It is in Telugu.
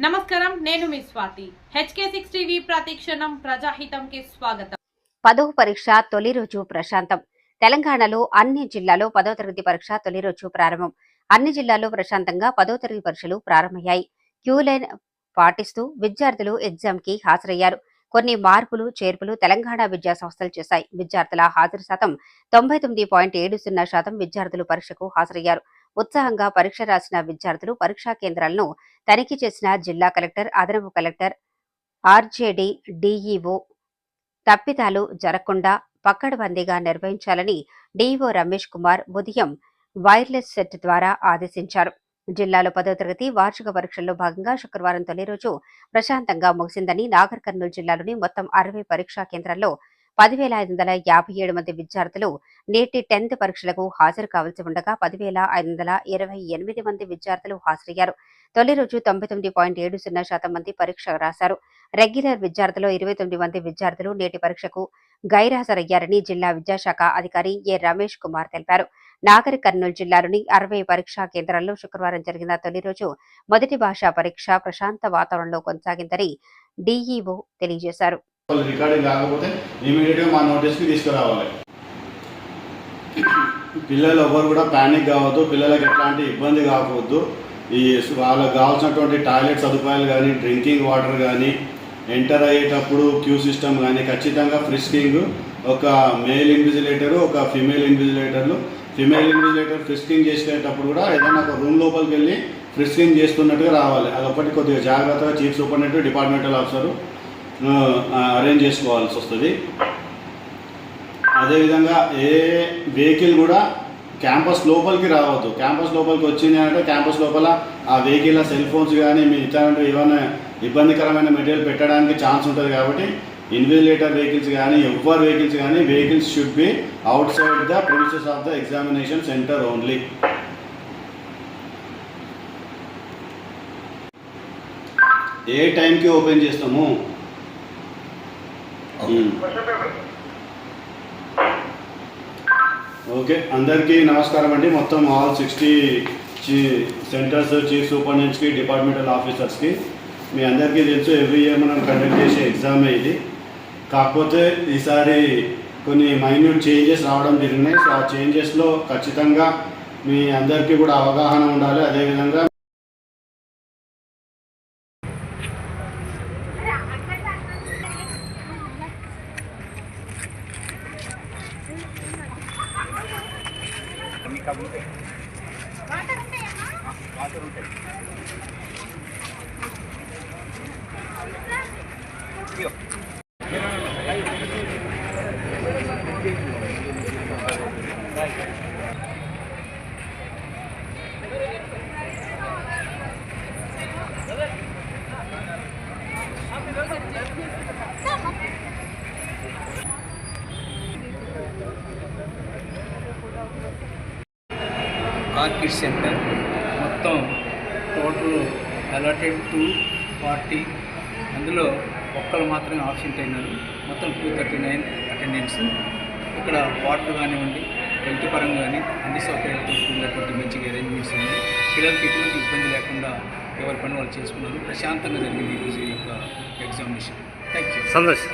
నేను మీ స్వాతి. హెచ్కే సిక్స్ టీవీ ప్రతిక్షణం ప్రజాహితంకి స్వాగతం. పదో పరీక్ష తొలి రోజు ప్రశాంతం. తెలంగాణలో అన్ని జిల్లాలో పదో తరగతి పరీక్ష తొలి రోజు ప్రారంభం. అన్ని జిల్లాల్లో ప్రశాంతంగా పదో తరగతి పరీక్షలు ప్రారంభమయ్యాయి. క్యూ లైన్ పాటిస్తూ విద్యార్థులు ఎగ్జామ్కి హాజరయ్యారు. కొన్ని మార్పులు చేర్పులు తెలంగాణ విద్యా సంస్థలు చేశాయి. విద్యార్థుల హాజరు శాతం తొంభై తొమ్మిది పాయింట్ ఏడు సున్నా శాతం విద్యార్థులు పరీక్షకు హాజరయ్యారు. ఉత్సాహంగా పరీక్ష రాసిన విద్యార్థులు పరీక్షా కేంద్రాలను తనిఖీ చేసిన జిల్లా కలెక్టర్ అదనపు కలెక్టర్ ఆర్జేడీ డీఈఓ తప్పిదాలు జరగకుండా పక్కడబందీగా నిర్వహించాలని డీఈఓ రమేష్ కుమార్ ఉదయం వైర్లెస్ సెట్ ద్వారా ఆదేశించారు. జిల్లాలో పదో తరగతి వార్షిక పరీక్షల్లో భాగంగా శుక్రవారం తొలి రోజు ప్రశాంతంగా ముగిసిందని నాగర్ కర్నూలు జిల్లాలోని మొత్తం అరవై పరీక్షా కేంద్రాల్లో పదివేల ఐదు వందల యాభై ఏడు మంది విద్యార్థులు నేటి టెన్త్ పరీక్షలకు హాజరు కావాల్సి ఉండగా పదివేల ఐదు వందల ఇరవై ఎనిమిది మంది విద్యార్థులు హాజరయ్యారు. తొలి రోజు తొంభై తొమ్మిది పాయింట్ ఏడు సున్నా శాతం మంది పరీక్ష రాశారు. రెగ్యులర్ విద్యార్థులు ఇరవై తొమ్మిది మంది విద్యార్థులు నేటి పరీక్షకు గైర్హాజరయ్యారని జిల్లా విద్యాశాఖ అధికారి ఏ రమేష్ కుమార్ తెలిపారు. నాగర్ కర్నూలు జిల్లాలోని అరవై పరీక్షా కేంద్రాల్లో శుక్రవారం జరిగిన తొలి రోజు మొదటి భాషా పరీక్ష ప్రశాంత వాతావరణంలో కొనసాగిందని డీఈఓ తెలియజేశారు. వాళ్ళు రికార్డింగ్ కాకపోతే ఇమీడియట్గా మా నోటీస్కి తీసుకురావాలి. పిల్లలు ఎవరు కూడా ప్యానిక్ కావద్దు పిల్లలకి ఎట్లాంటి ఇబ్బంది కాకూడదు. ఈ వాళ్ళకి కావాల్సినటువంటి టాయిలెట్ సదుపాయాలు కానీ డ్రింకింగ్ వాటర్ కానీ ఎంటర్ అయ్యేటప్పుడు క్యూ సిస్టమ్ కానీ ఖచ్చితంగా ఫ్రిస్కింగ్ ఒక మేల్ ఇన్విజిలేటర్ ఒక ఫిమేల్ ఇన్విజిలేటర్లు ఫిమేల్ ఇన్విజిలేటర్ ఫ్రిస్కింగ్ చేసేటప్పుడు కూడా ఏదైనా ఒక రూమ్ లోపలికి వెళ్ళి ఫ్రిస్కింగ్ చేస్తున్నట్టుగా రావాలి. అదొకటి కొద్దిగా జాగ్రత్తగా chief superintendent departmental officer arrange చేసుకోవాల్సి వస్తుంది. అదేవిధంగా ఏ వెహికల్ కూడా క్యాంపస్ లోపలికి రావద్దు. క్యాంపస్ లోపలికి వచ్చింది అంటే క్యాంపస్ లోపల ఆ వెహికల్ సెల్ ఫోన్స్ కానీ మీ ఇతరులు ఏమైనా ఇబ్బందికరమైన మెటీరియల్ పెట్టడానికి ఛాన్స్ ఉంటుంది కాబట్టి ఇన్విజిలేటర్ వెహికల్స్ కానీ ఎవర్ వెహికల్స్ కానీ vehicles should be outside the process of the examination centre only ఏ టైంకి ఓపెన్ చేస్తాము? Hmm. ఓకే అందరికీ నమస్కారం అండి. మొత్తం ఆల్ సిక్స్టీ సెంటర్స్ చీఫ్ సూపరింటెండెంట్స్కి డిపార్ట్మెంటల్ ఆఫీసర్స్కి మీ అందరికీ తెలుసు ఎవ్రీ ఇయర్ మనం కండక్ట్ చేసే ఎగ్జామే ఇది. కాకపోతే ఈసారి కొన్ని మైన్యూట్ చేంజెస్ రావడం జరిగినాయి. సో ఆ చేంజెస్లో ఖచ్చితంగా మీ అందరికీ కూడా అవగాహన ఉండాలి. అదేవిధంగా ఇంకా ఉంటాయి వాటర్ ఉంటాయి Thank you. Orchid centre. మొత్తం టోటల్ అలాటెడ్ టూ ఫార్టీ. అందులో ఒక్కరు మాత్రమే ఆబ్సెంట్ అయినారు మొత్తం టూ థర్టీ నైన్ అటెండెన్స్ ఇక్కడ వాటర్ కానివ్వండి హెల్త్ పరంగా కానీ అన్ని సౌకర్యాలతో కూడినటువంటి మంచిగా అరేంజ్మెంట్స్ ఉన్నాయి. పిల్లలకి ఎటువంటి ఇబ్బంది లేకుండా ఎవరి పని వాళ్ళు చేసుకున్నారు. ప్రశాంతంగా జరిగింది ఈరోజు ఈ యొక్క ఎగ్జామినేషన్ థ్యాంక్ యూ సంతోష్.